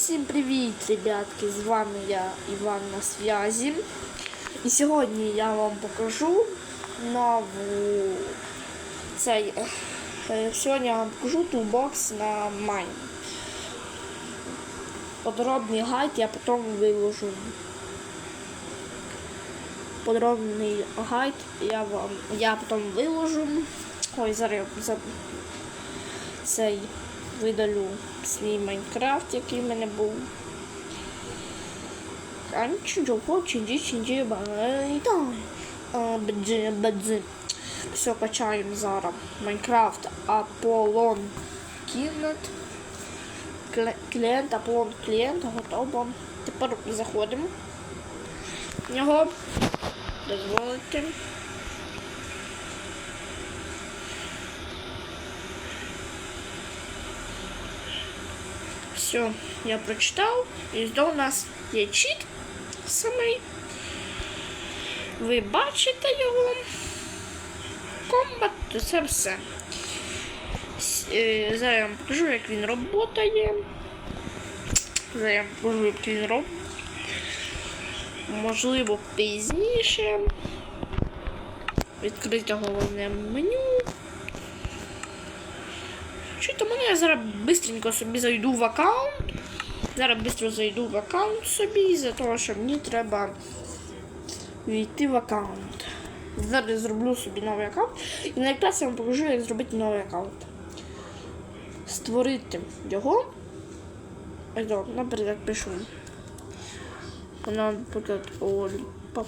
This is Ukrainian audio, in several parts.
Всім привіт, ребятки! З вами я Іван на зв'язі. І сьогодні я вам покажу нову цей. е, Сьогодні я вам покажу тулбокс на Майн. Подробний гайд я потім виложу. Подробний гайд я вам я потім виложу. Ой, зараз я цей видалю свій Майнкрафт, який в мене був. Все, качаємо зараз. Майнкрафт Аполлон Кінет. Клієнт, Аполлон клієнт, готово. Тепер заходимо. В нього. Дозволите. Все, я прочитав. І у нас є чіт самий. Ви бачите його. Комбат, це все. Зараз я вам покажу, як він працює. Зараз я вам покажу, як він робить. Можливо, пізніше. Відкрити головне меню. Що то мене я зараз бистренько собі зайду в аккаунт. Зараз швидко зайду в аккаунт собі, за того, що мені треба війти в аккаунт. Зараз зроблю собі новий аккаунт. І найкраще я вам покажу, як зробити новий аккаунт. Створити його. Наприклад, пишу. Наприклад, Оліпа.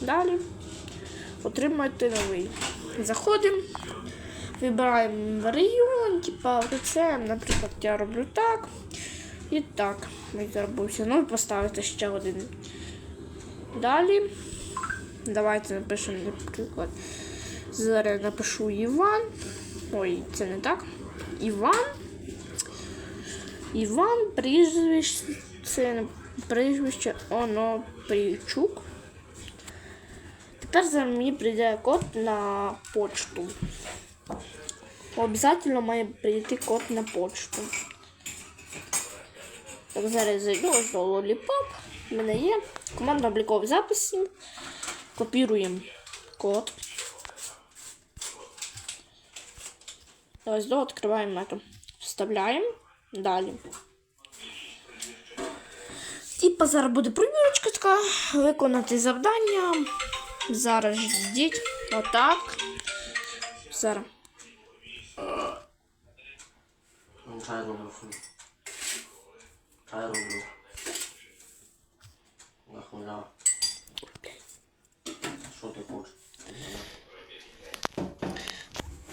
Далі. Отримайте новий. Заходимо. Вибираємо регіон, типа це, наприклад, я роблю так і так. Ми заробився. Ну і поставити ще один. Далі. Давайте напишемо, наприклад. Зараз я напишу Іван. Ой, це не так. Іван. Іван, прізвище, це прізвище Онопрійчук. Тепер за мені прийде код на почту. Обязательно має прийти код на почту. Так, зараз зайду ось до Lollipop. У мене є команда облікових записів. Копіруємо код. Ось до відкриваємо это. Вставляємо. Далі. Типа зараз буде провірочка така. Виконати завдання. Зараз ждіть. Отак. Зараз. Роблю. фу. Чай роблю. Нахуя. Що ти хочеш?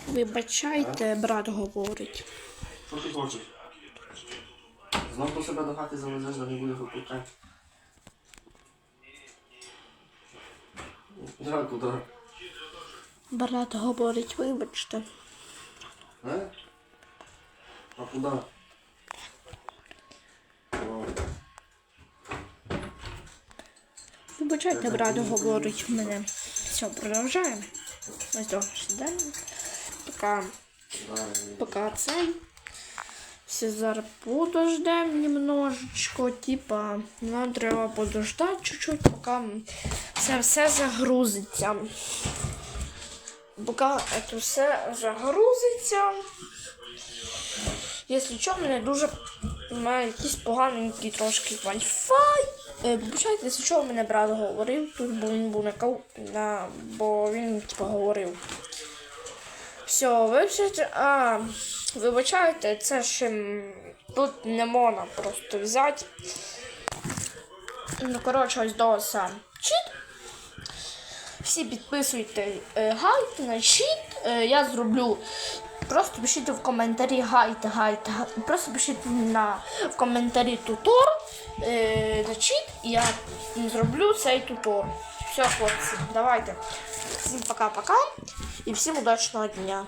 Вибачайте, брат говорить. Що ти хочеш? Знов до себе до хати завезеш, да не будеш випускати. Я куди? Брат говорить, вибачте. Е? А куди? О, Вибачайте, брат говорить мене. Все, продовжаємо. Ось до сюди. Пока, пока цей. Все зараз подождемо немножечко. Типа, нам треба подождати чуть-чуть, поки це все загрузиться. Поки це все загрузиться. Якщо що, мене дуже мене якийсь поганенький трошки Wi-Fi. Е, Вибачайте, якщо що, мене брат говорив, тут бо він був на кау... на... бо він типу говорив. Все, вибачайте, а, вибачайте, це м, тут не можна просто взяти. Ну, коротше, ось до сам чіт. Всі підписуйте е, гайд на чіт. Е, я зроблю. Просто пишіть в коментарі гайте, гайте. Просто пишіть на, в коментарі тутор е, на чіт, і я зроблю цей тутор. Все, хлопці, давайте. Всім пока-пока і всім удачного дня.